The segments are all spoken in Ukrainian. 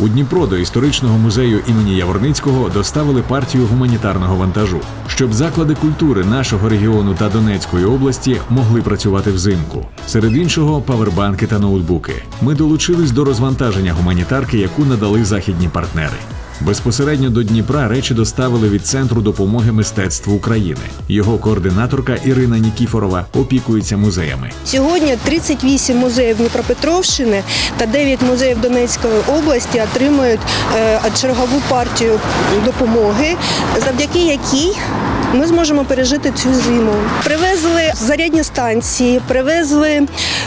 У Дніпро до історичного музею імені Яворницького доставили партію гуманітарного вантажу, щоб заклади культури нашого регіону та Донецької області могли працювати взимку. Серед іншого, павербанки та ноутбуки. Ми долучились до розвантаження гуманітарки, яку надали західні партнери. Безпосередньо до Дніпра речі доставили від центру допомоги мистецтву України. Його координаторка Ірина Нікіфорова опікується музеями. Сьогодні 38 музеїв Дніпропетровщини та 9 музеїв Донецької області отримують е, чергову партію допомоги, завдяки якій ми зможемо пережити цю зиму. Привезли зарядні станції, привезли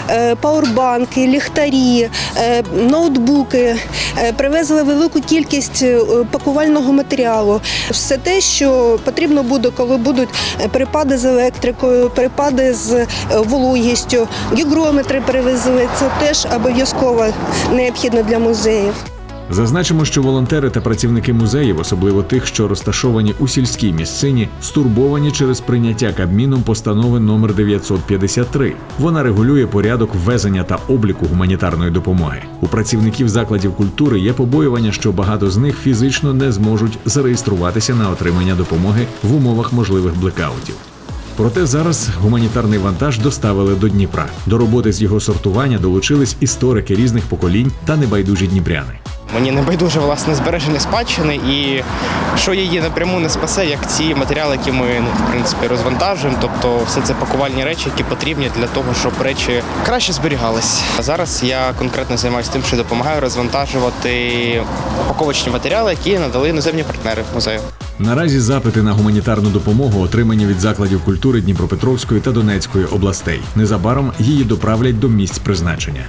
е, пауербанки, ліхтарі, е, ноутбуки, е, привезли велику кількість пакувального матеріалу. Все те, що потрібно буде, коли будуть перепади з електрикою, перепади з вологістю. Гігрометри привезли. Це теж обов'язково необхідно для музеїв. Зазначимо, що волонтери та працівники музеїв, особливо тих, що розташовані у сільській місцині, стурбовані через прийняття Кабміном постанови номер 953. Вона регулює порядок ввезення та обліку гуманітарної допомоги. У працівників закладів культури є побоювання, що багато з них фізично не зможуть зареєструватися на отримання допомоги в умовах можливих блекаутів. Проте зараз гуманітарний вантаж доставили до Дніпра. До роботи з його сортування долучились історики різних поколінь та небайдужі дніпряни. Мені не байдуже власне збереження спадщини і що її напряму не спасе, як ці матеріали, які ми ну, в принципі розвантажуємо. Тобто, все це пакувальні речі, які потрібні для того, щоб речі краще зберігались. А зараз я конкретно займаюся тим, що допомагаю розвантажувати упаковочні матеріали, які надали іноземні партнери музею. Наразі запити на гуманітарну допомогу отримані від закладів культури Дніпропетровської та Донецької областей. Незабаром її доправлять до місць призначення.